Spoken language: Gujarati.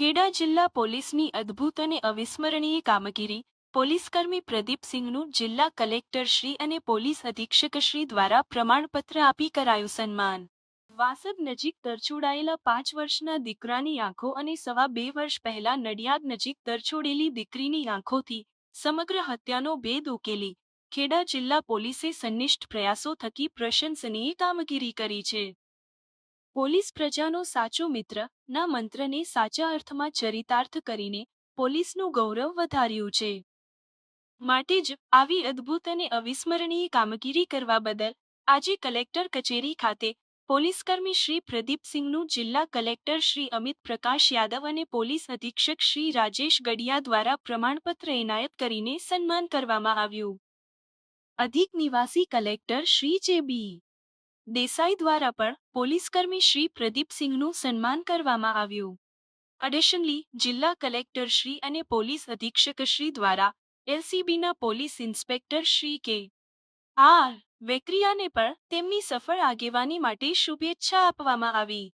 ખેડા જિલ્લા પોલીસની અદ્ભુત અને અવિસ્મરણીય કામગીરી, પોલીસકર્મી પ્રદીપસિંહનું જિલ્લા કલેક્ટરશ્રી અને પોલીસ અધિક્ષકશ્રી દ્વારા પ્રમાણપત્ર આપી કરાયું સન્માન. વાસદ નજીક તરછોડાયેલા પાંચ વર્ષના દીકરાની આંખો અને સવા બે વર્ષ પહેલા નડિયાદ નજીક તરછોડેલી દીકરીની આંખોથી સમગ્ર હત્યાનો ભેદ ઉકેલી. ખેડા જિલ્લા પોલીસે સંનિષ્ઠ પ્રયાસો થકી પ્રશંસનીય કામગીરી કરી છે. પોલીસ પ્રજાનો સાચો મિત્ર, ના મંત્રને સાચા અર્થમાં ચરિતાર્થ કરીને પોલીસનું ગૌરવ વધાર્યું છે. માટે જ આવી અદ્ભુત અને અવિસ્મરણીય કામગીરી કરવા બદલ આજે કલેક્ટર કચેરી ખાતે પોલીસકર્મી શ્રી પ્રદીપસિંહનું જિલ્લા કલેક્ટર શ્રી અમિત પ્રકાશ યાદવ અને પોલીસ અધિક્ષક શ્રી રાજેશ ગડિયા દ્વારા પ્રમાણપત્ર એનાયત કરીને સન્માન કરવામાં આવ્યું. અધિક નિવાસી કલેક્ટર શ્રી જે બી. દેસાઈ દ્વારા પણ પોલીસકર્મી શ્રી પ્રદીપસિંહનું સન્માન કરવામાં આવ્યું. એડિશનલી જિલ્લા કલેક્ટર શ્રી અને પોલીસ અધિક્ષક શ્રી દ્વારા એલસીબીના પોલીસ ઇન્સ્પેક્ટર શ્રી કે. આર. વેકરિયાને પણ તેમની સફળ આગેવાની માટે શુભેચ્છા આપવામાં આવી.